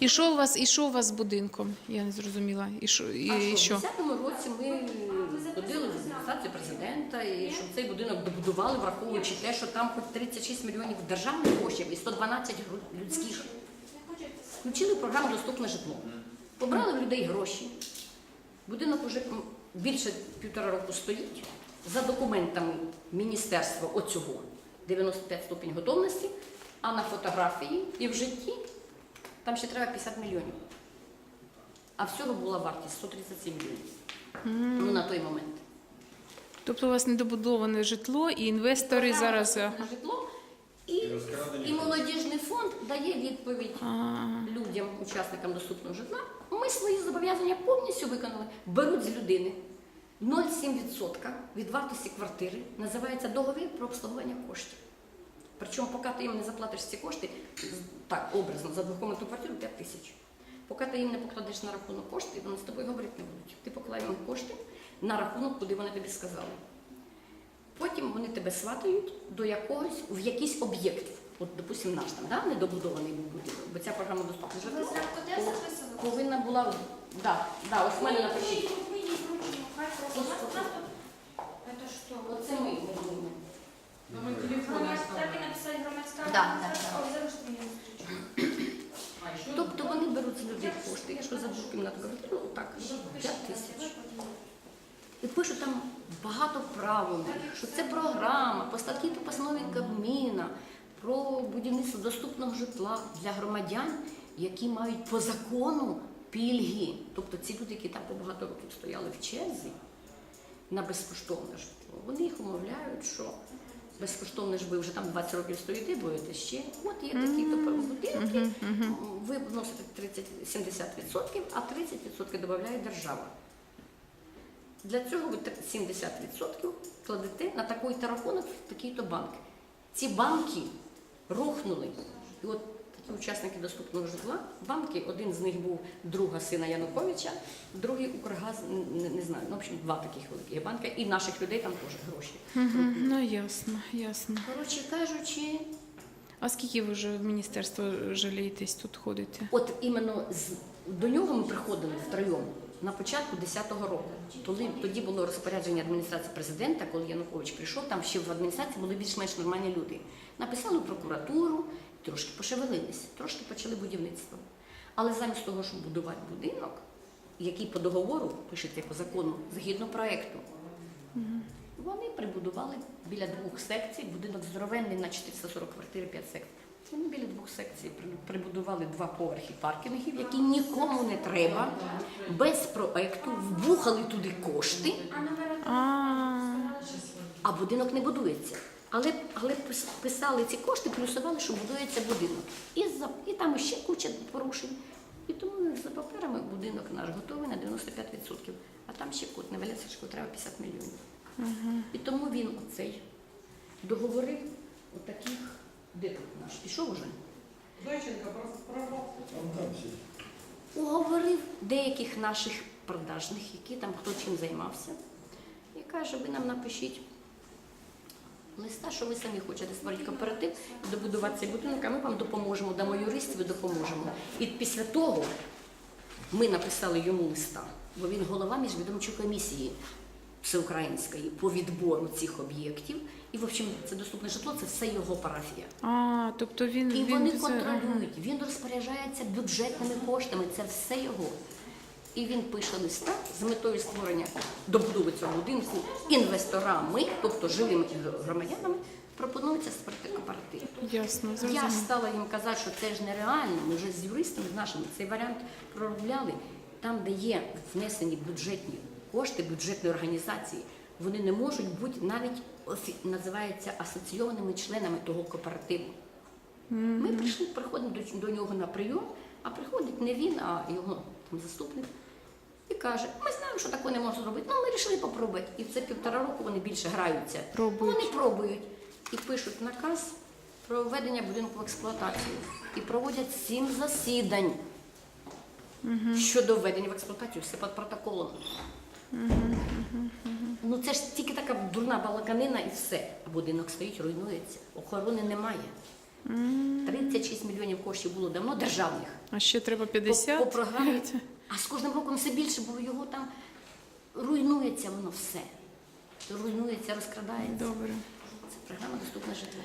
І що у вас, і що у вас з будинком? Я не зрозуміла. І що? І, А і що? що? В 10-му році ми ходили в адміністрацію президента, і щоб цей будинок добудували, враховуючи те, що там хоч 36 мільйонів державних коштів і 112 гру- людських. Включили програму Доступне житло. Побрали в людей гроші. Будинок уже м, більше півтора року стоїть. За документами міністерства оцього 95 ступінь готовності, а на фотографії і в житті там ще треба 50 мільйонів. А всього була вартість 137 мільйонів. Ну, на той момент. Тобто у вас недобудоване житло, і інвестори Програма зараз. «Доступне житло і, і молодіжний фонд дає відповідь А, людям, учасникам доступного житла. Ми свої зобов'язання повністю виконали, беруть з людини 0,7% від вартості квартири, називається договір про обслуговування коштів. Причому, поки ти їм не заплатиш ці кошти, так, образно, за двокомнатну квартиру 5 тисяч. Поки ти їм не покладеш на рахунок кошти, вони з тобою говорити не будуть. Ти поклав їм кошти на рахунок, куди вони тобі сказали. Потім вони тебе сватають до якогось, в якийсь об'єкт. От, допустим, наш там, да, недобудований був будинок, бо ця програма доступна житло повинна була. Да, да, ось в мене напишіть. Оце ми. ми, ми. Номер телефона Громадська, так і оставили. написати громадська Да, організація. да, да. Ой, зараз ж мені не скажу. А, еще Тобто вони беруть з людей кошти. Я ж квартиру, ну так, 5 тисяч. І пишуть там багато правил, що це програма по та постанові Кабміна про будівництво доступного житла для громадян, які мають по закону пільги. Тобто ці люди, які там по багато років стояли в черзі на безкоштовне житло, вони їх умовляють, що безкоштовне ж ви вже там 20 років стоїте, будете ще. От є такі-то будинки, ви вносите 30, 70%, а 30% додає держава. Для цього ви 70% кладете на такий-то рахунок в такий-то банк. Ці банки рухнули. І от такі учасники доступного житла, банки, один з них був друга сина Януковича, другий Укргаз, не, не знаю, ну, в общем, два таких великих банки, і наших людей там теж гроші. угу, ну ясно, ясно. Коротше кажучи, А скільки ви вже в міністерство жалієтесь тут ходите? От іменно з до нього ми приходили втроєм на початку 10-го року. Тоді, тоді було розпорядження адміністрації президента, коли Янукович прийшов, там ще в адміністрації були більш-менш нормальні люди. Написали в прокуратуру, трошки пошевелились, трошки почали будівництво. Але замість того, щоб будувати будинок, який по договору пишеться по закону, згідно проекту, вони прибудували біля двох секцій, будинок здоровенний на 440 квартир, 5 секцій. Вони біля двох секцій прибудували два поверхи паркінгів, які нікому не треба, без проекту, вбухали туди кошти, а будинок не будується. Але, але писали ці кошти, плюсували, що будується будинок. І, за, і там ще куча порушень. І тому за паперами будинок наш готовий на 95%. А там ще код не валяться, що треба 50 мільйонів. І тому він оцей договорив отаких, де тут наш пішов уже, Зайченко про- прорвался. уговорив деяких наших продажних, які там хто чим займався, і каже, ви нам напишіть листа, що ви самі хочете створити кооператив і добудувати цей будинок, а ми вам допоможемо, дамо юристів і допоможемо. І після того ми написали йому листа, бо він голова міжвідомчої комісії всеукраїнської по відбору цих об'єктів. І, в общем, це доступне житло, це все його парафія. а, тобто він, І він вони це- контролюють, він розпоряджається бюджетними коштами, це все його. І він пише листа з метою створення добудови цього будинку інвесторами, тобто живими громадянами, пропонується створити кооператив. Ясно, Я стала їм казати, що це ж нереально. Ми вже з юристами нашими цей варіант проробляли. Там, де є внесені бюджетні кошти бюджетної організації, вони не можуть бути навіть називається асоційованими членами того кооперативу. Ми прийшли, приходимо до, до нього на прийом, а приходить не він, а його там заступник. І каже, ми знаємо, що такого не можна зробити. Ну, ми вирішили попробувати. І це півтора року вони більше граються. Пробують. Вони пробують і пишуть наказ про введення будинку в експлуатацію. І проводять сім засідань щодо введення в експлуатацію, все під протоколом. Ну це ж тільки така дурна балаканина і все. А будинок стоїть, руйнується. Охорони немає. 30 36 мільйонів коштів було давно державних. А ще треба По, по програмі. А з кожним роком все більше, бо його там руйнується воно все. Руйнується, розкрадається. Добре. Це програма доступне житло.